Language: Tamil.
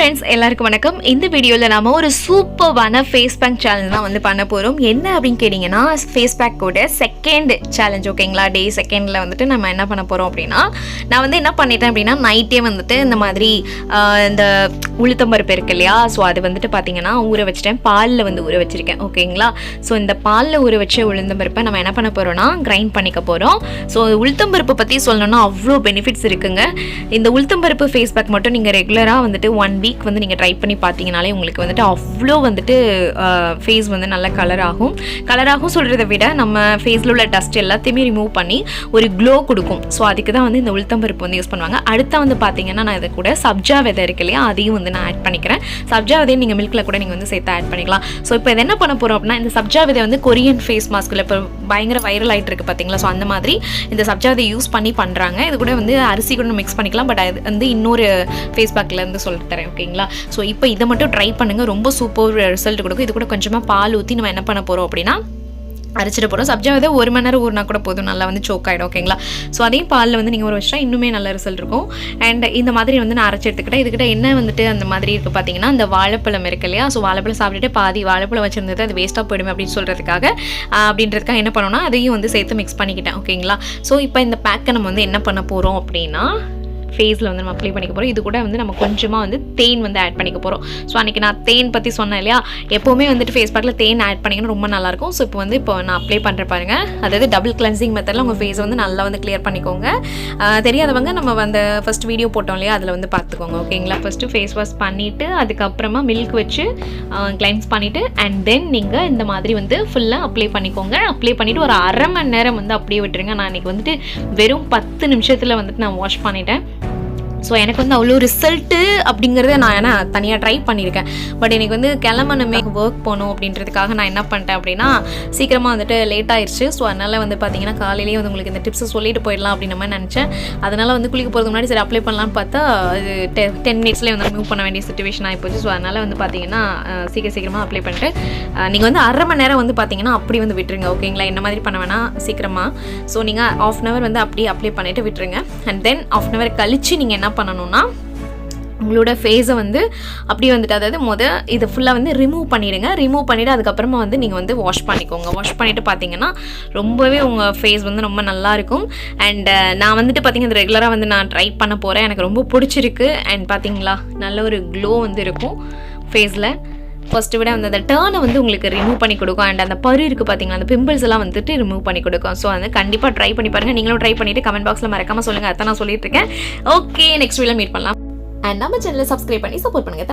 ஃப்ரெண்ட்ஸ் எல்லாருக்கும் வணக்கம். இந்த வீடியோவில் நாம் ஒரு சூப்பர்வான ஃபேஸ் பேக் சேலஞ்ச் தான் வந்து பண்ண போகிறோம் என்ன அப்படின்னு கேட்டிங்கன்னா ஃபேஸ் பேக்கோட செகண்ட் சேலஞ்ச் ஓகேங்களா டே செகண்டில் வந்துட்டு நம்ம என்ன பண்ண போகிறோம் அப்படின்னா நான் வந்து என்ன பண்ணிட்டேன் அப்படின்னா நைட்டே வந்துட்டு இந்த மாதிரி இந்த உளுத்தம்பருப்பு இருக்கு இல்லையா? ஸோ அது வந்துட்டு பார்த்தீங்கன்னா ஊற வச்சுட்டேன். பாலில் வந்து ஊற வச்சுருக்கேன் ஓகேங்களா ஸோ இந்த பாலில் ஊற வச்ச உளுந்தம்பருப்பை நம்ம என்ன பண்ண போகிறோம்னா கிரைண்ட் பண்ணிக்க போகிறோம் ஸோ உளுத்தம்பருப்பை பற்றி சொல்லணும்னா அவ்வளோ பெனிஃபிட்ஸ் இருக்குங்க. இந்த உளுத்தம்பருப்பு ஃபேஸ் பேக் மட்டும் நீங்கள் ரெகுலராக வந்துட்டு ஒன் வீக் வந்து நீங்கள் ட்ரை பண்ணி பார்த்தீங்கனாலே உங்களுக்கு வந்துட்டு அவ்வளோ வந்துட்டு ஃபேஸ் வந்து நல்ல கலர் ஆகும். கலர் ஆகும் சொல்கிறத விட நம்ம ஃபேஸில் உள்ள டஸ்ட் எல்லாத்தையுமே ரிமூவ் பண்ணி ஒரு க்ளோ கொடுக்கும். ஸோ அதுக்கு தான் வந்து இந்த உளுத்தம்பருப்பு வந்து யூஸ் பண்ணுவாங்க. அடுத்த வந்து பார்த்தீங்கன்னா நான் இதை கூட சப்ஜா விதை இருக்கு இல்லையா அதையும் வந்து நான் ஆட் பண்ணிக்கிறேன். சப்ஜா விதையை நீங்கள் மில்கில் கூட நீங்கள் வந்து சேர்த்து ஆட் பண்ணிக்கலாம். ஸோ இப்போ இது என்ன பண்ண போகிறோம் அப்படின்னா இந்த சப்ஜா விதை வந்து கொரியன் ஃபேஸ் மாஸ்கில் இப்போ பயங்கர வைரல் ஆகிட்டு இருக்கு பார்த்தீங்களா ஸோ அந்த மாதிரி இந்த சப்ஜா விதை யூஸ் பண்ணி பண்ணுறாங்க இது கூட வந்து அரிசி கூட மிக்ஸ் பண்ணிக்கலாம். பட் அது வந்து இன்னொரு ஃபேஸ் இருந்து சொல்லிட்டு தரேன். ஓகேங்களா ஸோ இப்போ இதை மட்டும் ட்ரை பண்ணுங்கள் ரொம்ப சூப்பர் ரிசல்ட் கொடுக்கும். இது கூட கொஞ்சமாக பால் ஊற்றி நம்ம என்ன பண்ண போகிறோம் அப்படின்னா அரைச்சிட்டு போகிறோம் சப்ஜா வந்து ஒரு மணி நேரம் ஊறினா கூட போதும். நல்லா வந்து சோக் ஆகிடும் ஓகேங்களா ஸோ அதையும் பாலில் வந்து நீங்கள் ஒரு வருஷம் இன்னுமே நல்ல ரிசல்ட் இருக்கும். அண்ட் இந்த மாதிரி வந்து நான் அரைச்சி எடுத்துக்கிட்டேன் இதுக்கிட்ட என்ன வந்துட்டு அந்த மாதிரி இருக்குது பார்த்தீங்கன்னா அந்த வாழைப்பழம் இருக்கு இல்லையா? ஸோ வாழைப்பழம் சாப்பிட்டுட்டு பாதி வாழைப்பழம் வச்சிருந்தது அது வேஸ்ட்டாக போயிடும் அப்படின்னு சொல்கிறதுக்காக அப்படின்றதுக்காக என்ன பண்ணோம்னா அதையும் வந்து சேர்த்து மிக்ஸ் பண்ணிக்கிட்டேன் ஓகேங்களா ஸோ இப்போ இந்த பேக்கை நம்ம வந்து என்ன பண்ண போகிறோம் அப்படின்னா ஃபேஸில் வந்து நம்ம அப்ளை பண்ணிக்க போகிறோம் இது கூட வந்து நம்ம கொஞ்சமாக வந்து தேன் வந்து ஆட் பண்ணிக்க போகிறோம் ஸோ அன்றைக்கி நான் தேன் பற்றி சொன்னேன் இல்லையா? எப்போவுமே வந்துட்டு ஃபேஸ் பேக்கில் தேன் ஆட் பண்ணிக்கணும் ரொம்ப நல்லாயிருக்கும் ஸோ இப்போ வந்து இப்போ நான் அப்ளை பண்ணுற பாருங்க. அதாவது டபுள் கிளென்சிங் மெத்தடில் உங்கள் ஃபேஸை வந்து நல்லா வந்து கிளியர் பண்ணிக்கோங்க. தெரியாதவங்க நம்ம அந்த ஃபஸ்ட் வீடியோ போட்டோம் இல்லையா? அதில் வந்து பார்த்துக்கோங்க ஓகேங்களா? ஃபஸ்ட்டு ஃபேஸ் வாஷ் பண்ணிவிட்டு அதுக்கப்புறமா மில்க் வச்சு கிளென்ஸ் பண்ணிவிட்டு அண்ட் தென் நீங்கள் இந்த மாதிரி வந்து ஃபுல்லாக அப்ளை பண்ணிக்கோங்க. அப்ளை பண்ணிவிட்டு ஒரு அரை மணி நேரம் வந்து அப்படியே விட்டுருங்க. நான் இன்றைக்கி வந்துட்டு வெறும் பத்து நிமிஷத்தில் வந்துட்டு நான் வாஷ் பண்ணிட்டேன். ஸோ எனக்கு வந்து அவ்வளோ ரிசல்ட்டு அப்படிங்கிறத நான் ஏன்னா தனியாக ட்ரை பண்ணியிருக்கேன். பட் எனக்கு வந்து கிளம்பணுமே ஒர்க் போகணும் அப்படின்றதுக்காக நான் என்ன பண்ணிட்டேன் அப்படின்னா சீக்கிரமாக வந்துட்டு லேட் ஆயிடுச்சு ஸோ அதனால் வந்து பார்த்தீங்கன்னா காலையிலேயே வந்து உங்களுக்கு இந்த டிப்ஸை சொல்லிட்டு போயிடலாம் அப்படின்ற மாதிரி நினச்சேன். அதனால் வந்து குளிக்க போகிறதுக்கு முன்னாடி சரி அப்ளை பண்ணலாம்னு பார்த்தா அது டெ டென் மினிட்ஸ்லேயே வந்து மூவ் பண்ண வேண்டிய சுச்சுவேஷன் ஆகிப்போச்சு ஸோ அதனால் வந்து பார்த்தீங்கன்னா சீக்கிரம் சீக்கிரமாக அப்ளை பண்ணிட்டு நீங்கள் வந்து அரை மணி நேரம் வந்து பார்த்தீங்கன்னா அப்படி வந்து விட்டுருங்க. ஓகேங்களா என்ன மாதிரி பண்ண வேணாம் சீக்கிரமாக ஸோ நீங்கள் ஆஃப் அன் ஹவர் வந்து அப்படியே அப்ளை பண்ணிவிட்டு விட்டுருங்க. And then half an hour கழித்து நீங்கள் என்ன பண்ணணும்னா உங்களோட ஃபேஸை வந்து அப்படியே வந்துட்டு அதாவது முத இதை ஃபுல்லாக வந்து ரிமூவ் பண்ணிடுங்க. ரிமூவ் பண்ணிவிட்டு அதுக்கப்புறமா வந்து நீங்கள் வந்து வாஷ் பண்ணிக்கோங்க. வாஷ் பண்ணிவிட்டு பார்த்தீங்கன்னா ரொம்பவே உங்கள் ஃபேஸ் வந்து ரொம்ப நல்லா இருக்கும். அண்ட் நான் வந்துட்டு பார்த்தீங்கன்னா ரெகுலராக வந்து நான் ட்ரை பண்ண போகிறேன் எனக்கு ரொம்ப பிடிச்சிருக்கு. அண்ட் பார்த்தீங்களா நல்ல ஒரு க்ளோ வந்து இருக்கும் ஃபேஸில் ஃபர்ஸ்ட் விட வந்து அந்த டேர்னை வந்து உங்களுக்கு ரிமூவ் பண்ணி கொடுக்கும். அண்ட் அந்த பரு இருக்குது பார்த்தீங்களா அந்த பிம்பிள்ஸ் எல்லாம் வந்துட்டு ரிமூவ் பண்ணி கொடுக்கும். ஸோ வந்து கண்டிப்பாக ட்ரை பண்ணி பாருங்கள் நீங்களும் ட்ரை பண்ணிவிட்டு கமெண்ட் பாக்ஸில் மறக்காமல் சொல்லுங்கள் அதான் நான் சொல்லிட்டு இருக்கேன். ஓகே நெக்ஸ்ட் வீடியோ மீட் பண்ணலாம். அண்ட் நம்ம சேனலை சப்ஸ்கிரைப் பண்ணி சப்போர்ட் பண்ணுங்கள்